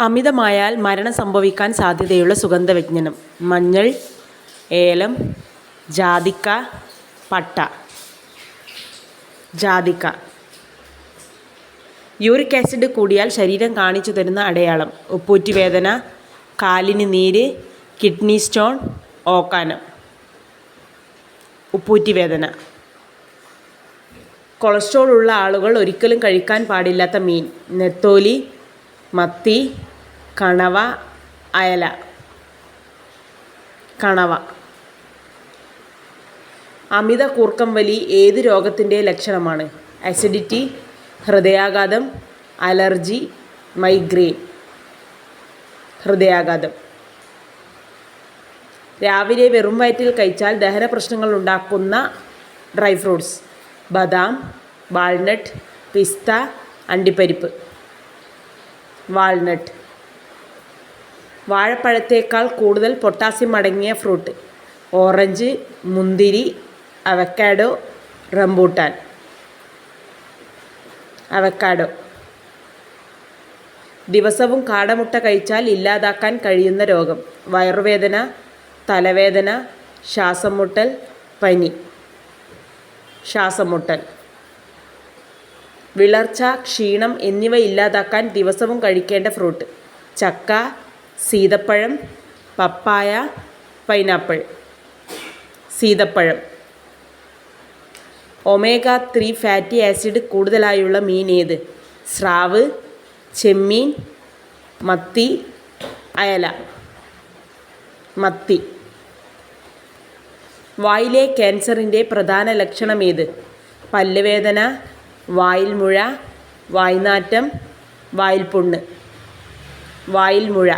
അമിതമായാൽ മരണം സംഭവിക്കാൻ സാധ്യതയുള്ള സുഗന്ധവ്യഞ്ജനം. മഞ്ഞൾ ഏലം ജാതിക്ക പട്ട. ജാതിക്ക. യൂറിക് ആസിഡ് കൂടിയാൽ ശരീരം കാണിച്ചു തരുന്ന അടയാളം. ഉപ്പൂറ്റുവേദന കാലിന് നീര് കിഡ്നി സ്റ്റോൺ ഓക്കാനം. ഉപ്പൂറ്റുവേദന കൊളസ്ട്രോൾ ഉള്ള ആളുകൾ ഒരിക്കലും കഴിക്കാൻ പാടില്ലാത്ത മീൻ. നെത്തോലി മത്തി കണവ അയല. കണവ. അമിത കൂർക്കം വലി ഏത് രോഗത്തിന്റെ ലക്ഷണമാണ്? അസിഡിറ്റി ഹൃദയാഘാതം അലർജി മൈഗ്രെയിൻ ഹൃദയാഘാതം. രാവിലെ വെറും വയറ്റിൽ കഴിച്ചാൽ ദഹന പ്രശ്നങ്ങൾ ഉണ്ടാക്കുന്ന ഡ്രൈ ഫ്രൂട്ട്സ്. ബദാം വാൾനട്ട് പിസ്ത അണ്ടിപ്പരിപ്പ്. വാൾനട്ട് വാഴപ്പഴത്തേക്കാൾ കൂടുതൽ പൊട്ടാസ്യം അടങ്ങിയ ഫ്രൂട്ട്. ഓറഞ്ച് മുന്തിരി അവക്കാഡോ റംബൂട്ടാൻ. അവക്കാഡോ. ദിവസവും കാടമുട്ട കഴിച്ചാൽ ഇല്ലാതാക്കാൻ കഴിയുന്ന രോഗം. വയറുവേദന തലവേദന ശ്വാസം മുട്ടൽ പനി. ശ്വാസം മുട്ടൽ വിളർച്ച ക്ഷീണം എന്നിവ ഇല്ലാതാക്കാൻ ദിവസവും കഴിക്കേണ്ട ഫ്രൂട്ട് ചക്ക സീതപ്പഴം പപ്പായ പൈനാപ്പിൾ സീതപ്പഴം. ഒമേഗ ത്രീ ഫാറ്റി ആസിഡ് കൂടുതലായുള്ള മീൻ ഏത്? സ്രാവ് ചെമ്മീൻ മത്തി അയല. മത്തി. വായിലെ ക്യാൻസറിന്റെ പ്രധാന ലക്ഷണം ഏത്? പല്ലുവേദന വായിൽ മുഴ വായ്നാറ്റം വായിൽ പുണ്ണ് വായിൽ മുഴ